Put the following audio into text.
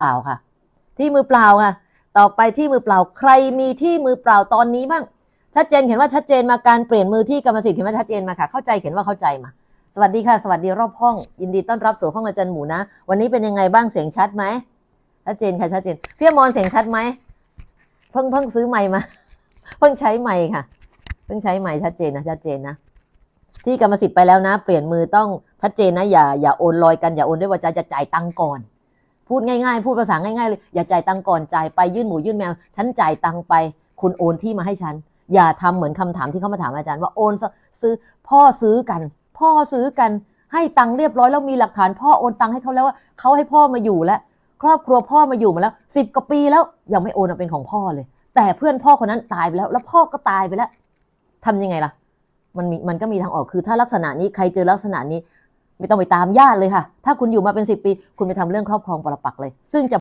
เปล่าค่ะ ที่มือเปล่าค่ะต่อไปที่มือเปล่าใครมีที่มือเปล่าตอนนี้บ้าง ชัดเจนเห็นว่าชัดเจนมาการเปลี่ยนมือที่กรรมสิทธิ์เห็นว่าชัดเจนมาค่ะ เข้าใจเห็นว่าเข้าใจมา สวัสดีค่ะ สวัสดีรอบห้อง ยินดีต้อนรับสู่ห้องอาจารย์หมูนะ วันนี้เป็นยังไงบ้างเสียงชัดไหมชัดเจนค่ะชัดเจนพี่อมรเสียงชัดไหมเพิ่งเพิ่งซื้อใหม่มา เพิ่งใช้ใหม่ค่ะ เพิ่งใช้ใหม่ชัดเจนนะชัดเจนนะที่กรรมสิทธิ์ไปแล้วนะ เปลี่ยนมือต้องชัดเจนนะอย่าอย่าโอนลอยกันอย่าโอนด้วยวาจาจะจ่ายตังก่อน พูดง่ายๆ พูดภาษาง่ายๆเลยอย่าจ่ายตังก่อนจ่ายไปยื่นหมูยื่นแมว ฉันจ่ายตังไป คุณโอนที่มาให้ฉัน อย่าทำเหมือนคำถามที่เขามาถามอาจารย์ว่าโอนซื้อพ่อซื้อกัน พ่อซื้อกันให้ตังเรียบร้อยแล้วมีหลักฐานพ่อโอนตังให้เขาแล้วว่าเขาให้พ่อมาอยู่แล้วครอบครัวพ่อมาอยู่มาแล้วสิบกว่าปีแล้วยังไม่โอนเป็นของพ่อเลย แต่เพื่อนพ่อคนนั้นตายไปแล้ว แล้วพ่อก็ตายไปแล้วทำยังไงล่ะ มันมีมันก็มีทางออกคือถ้าลักษณะนี้ใครเจอลักษณะนี้ ไม่ต้องไปตามญาติเลยค่ะ ถ้าคุณอยู่มาเป็นสิบปี คุณไปทำเรื่องครอบครองปรปักเลย ซึ่งจะ